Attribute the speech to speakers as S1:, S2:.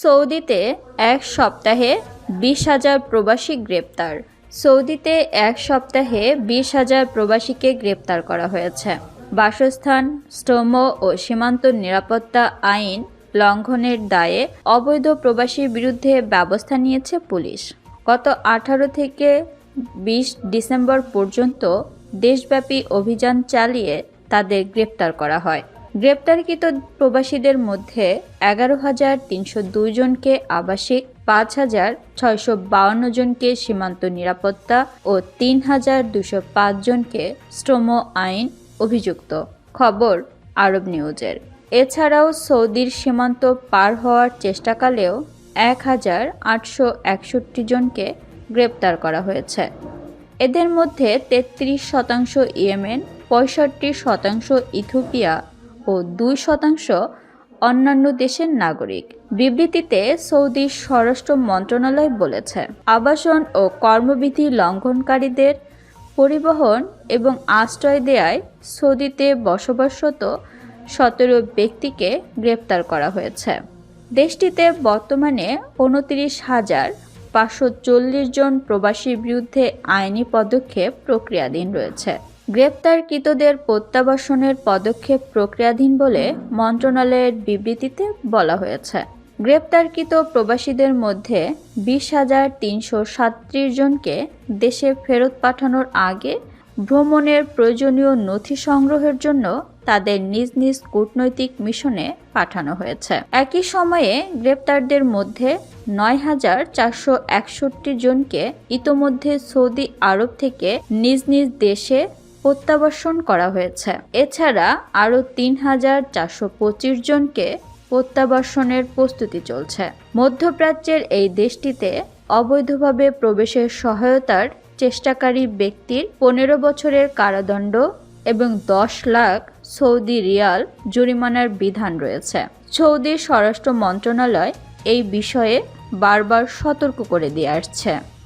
S1: সৌদিতে এক সপ্তাহে বিশ হাজার প্রবাসী গ্রেপ্তার। সৌদিতে এক সপ্তাহে বিশ হাজার প্রবাসীকে গ্রেপ্তার করা হয়েছে। বাসস্থান শ্রম ও সীমান্ত নিরাপত্তা আইন লঙ্ঘনের দায়ে অবৈধ প্রবাসীর বিরুদ্ধে ব্যবস্থা নিয়েছে পুলিশ। গত আঠারো থেকে বিশ ডিসেম্বর পর্যন্ত দেশব্যাপী অভিযান চালিয়ে তাদের গ্রেপ্তার করা হয়। গ্রেপ্তারকৃত প্রবাসীদের মধ্যে এগারো হাজার তিনশো জনকে আবাসিক, পাঁচ হাজার ছয়শো বাউন্ন জনকে সীমান্ত নিরাপত্তা ও তিন হাজার দুশো পাঁচ জনকে শ্রম আইন অভিযুক্ত। খবর আরব নিউজের। এছাড়াও সৌদির সীমান্ত পার হওয়ার চেষ্টাকালেও এক হাজার আটশো একষট্টি জনকে গ্রেপ্তার করা হয়েছে। এদের মধ্যে তেত্রিশ শতাংশ ইয়েমেন, পঁয়ষট্টি শতাংশ ইথিওপিয়া ও দুই শতাংশ অন্যান্য দেশের নাগরিক। বিবৃতিতে সৌদি স্বরাষ্ট্র মন্ত্রণালয় বলেছে, আবাসন ও কর্মবিধি লঙ্ঘনকারীদের পরিবহন এবং আশ্রয় দেয়ায় সৌদিতে বসবাসরত সতেরো ব্যক্তিকে গ্রেপ্তার করা হয়েছে। দেশটিতে বর্তমানে উনত্রিশ হাজার পাঁচশো জন প্রবাসীর বিরুদ্ধে আইনি পদক্ষেপ প্রক্রিয়াধীন রয়েছে। গ্রেপ্তারকৃতদের প্রত্যাবাসনের পদক্ষেপ প্রক্রিয়াধীন বলে মন্ত্রণালয়ের বিবৃতিতে বলা হয়েছে। গ্রেপ্তারকৃত প্রবাসীদের মধ্যে বিশ হাজার তিনশো সাতত্রিশ জনকে দেশে ফেরত পাঠানোর আগে ভ্রমণের প্রয়োজনীয় নথি সংগ্রহের জন্য তাদের নিজ নিজ কূটনৈতিক মিশনে পাঠানো হয়েছে। একই সময়ে গ্রেপ্তারদের মধ্যে নয় হাজার চারশো একষট্টি জনকে ইতোমধ্যে সৌদি আরব থেকে নিজ নিজ দেশে প্রত্যাবাসন করা হয়েছে। এছাড়া আরও তিন হাজার চারশো পঁচিশ জনকে প্রত্যাবাসনের প্রস্তুতি চলছে। মধ্যপ্রাচ্যের এই দেশটিতে অবৈধভাবে প্রবেশের সহায়তার চেষ্টাকারী ব্যক্তির পনেরো বছরের কারাদণ্ড এবং দশ লাখ সৌদি রিয়াল জরিমানার বিধান রয়েছে। সৌদি স্বরাষ্ট্র মন্ত্রণালয় এই বিষয়ে বারবার সতর্ক করে দিয়ে আসছে।